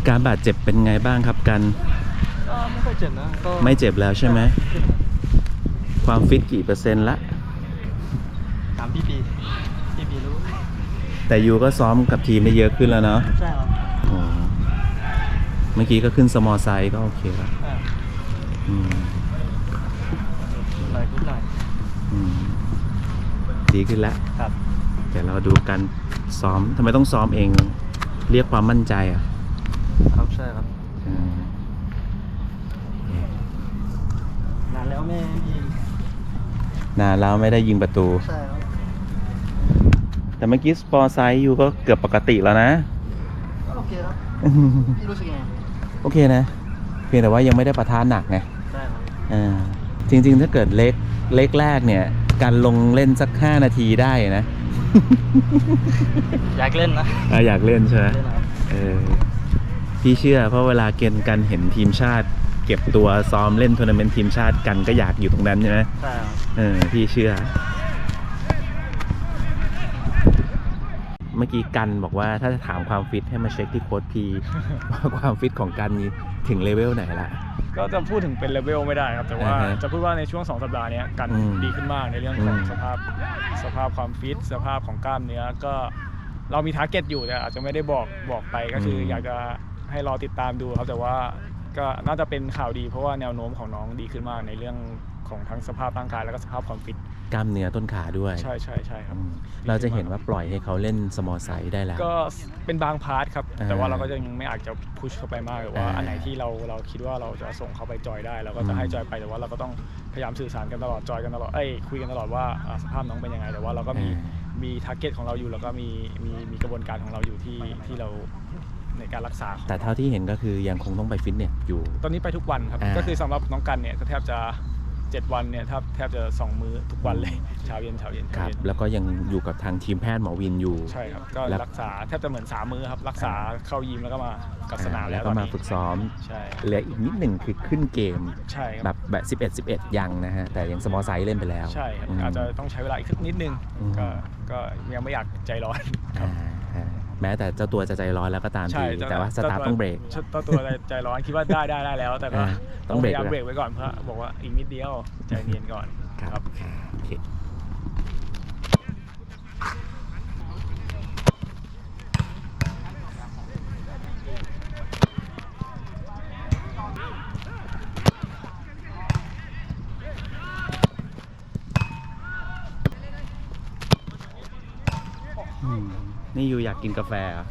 อาการบาดเจ็บเป็นไงบ้างครับกัน ก็ไม่ค่อยเจ็บนะก็ไม่เจ็บแล้วใช่ไหมขึ้นความฟิตกี่เปอร์เซ็นต์ละถามพี่ปีพี่ปีรู้ แต่ยูก็ซ้อมกับทีมได้เยอะขึ้นแล้วเนาะใช่ครับอ๋อเมื่อกี้ก็ขึ้นสมอลไซส์ก็โอเคแล้วอ่าอืมหน่อยนิดหน่อยอืมดีขึ้นแล้ว ครับเดี๋ยวเราดูกันซ้อมทำไมต้องซ้อมเอง เรียกความมั่นใจอะ ครับใช่ครับอืมนานแล้วแม่ยิงนานแล้วไม่ได้ยิงประตู ใช่ครับแต่เมื่อกี้สปอร์ไซส์ยูก็เกือบปกติแล้วนะ ก็โอเคครับพี่รู้สึกยังไงโอเคนะ เพียงแต่ว่ายังไม่ได้ประทานหนักไงใช่ครับอ่าจริง ๆ ถ้าเกิดเล็กเล็กแรกเนี่ย การลงเล่นสัก 5 นาทีได้นะ อยากเล่นนะ อะอยากเล่นใช่ไหมเล่นนะครับ เออ พี่เชื่อเพราะเวลาเกณฑ์กันเห็นทีมชาติ เก็บตัวซ้อมเล่นทัวร์นาเมนต์ทีมชาติกันก็อยากอยู่ตรงนั้นใช่ไหมใช่ครับเออพี่เชื่อ เมื่อกี้กันบอกว่าถ้าจะถามความฟิตให้มาเช็คที่โค้ดพีว่าความฟิตของกันนี้ถึงเลเวลไหนละ ก็จะพูดถึงเป็นเลเวลไม่ได้ครับ แต่ว่าอ่าฮะจะพูดว่าในช่วง 2 สัปดาห์เนี้ยกันอืมดีขึ้นมากในเรื่องของอืม สภาพสภาพความฟิตสภาพของกล้ามเนื้อก็เรามีทาร์เก็ตอยู่แต่อาจจะไม่ได้บอกบอกไปก็คือออยากจะ ให้รอติดตามดูครับแต่ว่าก็น่าจะเป็นข่าวดีเพราะว่าแนวโน้มของน้องดีขึ้นมากในเรื่องของทั้งสภาพร่างกายแล้วก็สภาพความฟิตกล้ามเนื้อต้นขาด้วย ใช่ใช่ใช่ครับ อืมเราจะเห็นว่าปล่อยให้เขาเล่นสมอลไซส์ได้แล้ว ก็เป็นบางพาร์ทครับ อ่าแต่ว่าเราก็ยังไม่อาจจะพุชเข้าไปมากหรือว่าอ่าอันไหนที่เราเราคิดว่าเราจะส่งเขาไปจอยได้เราก็จะให้อืมจอยไปแต่ว่าเราก็ต้องพยายามสื่อสารกันตลอดจอยกันตลอดเอ้ยคุยกันตลอดว่าอ่าสภาพน้องเป็นยังไงแต่ว่าเราก็มีอ่ามีทาร์เก็ตของเราอยู่แล้วก็มีมีมีกระบวนการของเราอยู่ที่ที่เรา ในการรักษา แต่เท่าที่เห็นก็คือยังคงต้องไปฟิตเนสอยู่ ตอนนี้ไปทุกวันครับ อ่า ก็คือสำหรับน้องกันเนี่ยก็แทบจะเจ็ดวันเนี่ยแทบแทบจะสองมื้อทุกวันเลย เช้าเย็นเช้าเย็นคเช้ารับ เย็นแล้วก็ยังอยู่กับทางทีมแพทย์หมอวินอยู่ ใช่ครับ ก็แล้ว รักษาแทบจะเหมือนสามมื้อครับ รักษาเข้ายิมแล้วก็มากับสนามอ่แล้แล้ววก็ตอนมานี้ฝึกซ้อมใช่เหลืออีกนิดหนึ่งคือขึ้นเกม ใช่ครับแบบแบบ11 11 ยังนะฮะ แต่ยังสมอลไซส์เล่นไปแล้ว ใช่ครับมอาจจะต้องใช้เวลาอีกสักนิดนึงอืม ก็ก็ยังไม่อยากใจร้อน อ่าอ่า แม้แต่เจ้าตัวจะใจร้อนแล้วก็ตามใช่ทีแต่ว่าสตาร์ทต้องเบรกเจ้าตัวใจร้อนคิดว่าได้ได้ได้แล้ว แต่ก็อ่าต้ต้อองงเบพรกยายามไว้เบรกไว้ก่อนเพราะบอกว่าอีกนิดเดียวใจเย็นก่อนครับโอเคอืม นี่อยู่อยากกินกาแฟอะ